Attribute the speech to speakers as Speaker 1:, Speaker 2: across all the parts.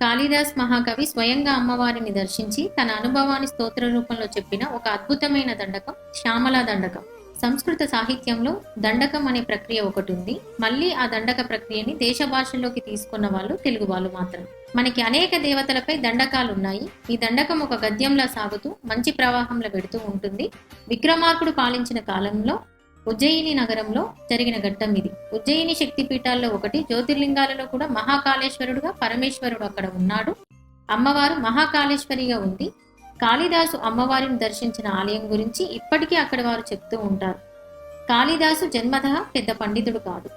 Speaker 1: కాళిదాస్ మహాకవి స్వయంగా అమ్మవారిని దర్శించి తన అనుభవాన్ని స్తోత్ర రూపంలో చెప్పిన ఒక అద్భుతమైన దండకం శ్యామలా దండకం. సంస్కృత సాహిత్యంలో దండకం అనే ప్రక్రియ ఒకటి ఉంది. మళ్ళీ ఆ దండక ప్రక్రియని దేశ భాషల్లోకి తీసుకున్న వాళ్ళు తెలుగు వాళ్ళు మాత్రం. మనకి అనేక దేవతలపై దండకాలు ఉన్నాయి ఈ దండకం ఒక గద్యంలా సాగుతూ మంచి ప్రవాహంలో పెడుతూ ఉంటుంది. విక్రమార్కుడు పాలించిన కాలంలో ఉజ్జయిని నగరంలో జరిగిన ఘట్టం ఇది. ఉజ్జయిని శక్తిపీఠాల్లో ఒకటి జ్యోతిర్లింగాలలో కూడా మహాకాళేశ్వరుడుగా పరమేశ్వరుడు అక్కడ ఉన్నాడు. అమ్మవారు మహాకాళేశ్వరిగా ఉంది. కాళిదాసు అమ్మవారిని దర్శించిన ఆలయం గురించి ఇప్పటికీ అక్కడ వారు చెప్తూ ఉంటారు. కాళిదాసు జన్మత పెద్ద పండితుడు కాదు.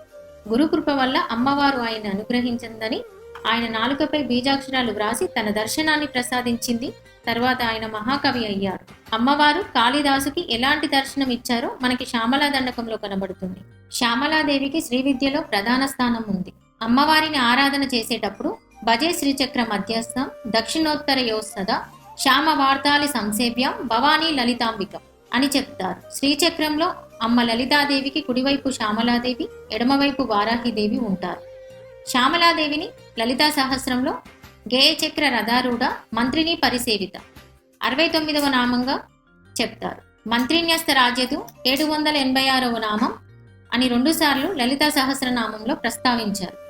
Speaker 1: గురుకృప వల్ల అమ్మవారు ఆయన అనుగ్రహించిందని ఆయన నాలుకపై బీజాక్షరాలు వ్రాసి తన దర్శనాన్ని ప్రసాదించింది. తర్వాత ఆయన మహాకవి అయ్యారు అమ్మవారు కాళిదాసుకి ఎలాంటి దర్శనం ఇచ్చారో మనకి శ్యామలా దండకంలో కనబడుతుంది. శ్యామలాదేవికి శ్రీ విద్యలో ప్రధాన స్థానం ఉంది. అమ్మవారిని ఆరాధన చేసేటప్పుడు భజే శ్రీచక్ర మధ్యస్థం దక్షిణోత్తర యోత్సద శ్యామ వార్తాలి సంసేవ్యం భవానీ లలితాంబికం అని చెప్తారు. శ్రీచక్రంలో అమ్మ లలితాదేవికి కుడివైపు శ్యామలాదేవి ఎడమవైపు వారాహిదేవి ఉంటారు. శ్యామలాదేవిని లలితా సహస్రంలో గేయచక్ర రథారూఢ మంత్రిని పరిసేవిత. అరవై తొమ్మిదవ నామంగా చెప్తారు. మంత్రిన్యస్త రాజ్యదు ఏడు వందల ఎనభై ఆరవ నామం అని రెండుసార్లు లలితా సహస్రనామంలో ప్రస్తావించారు.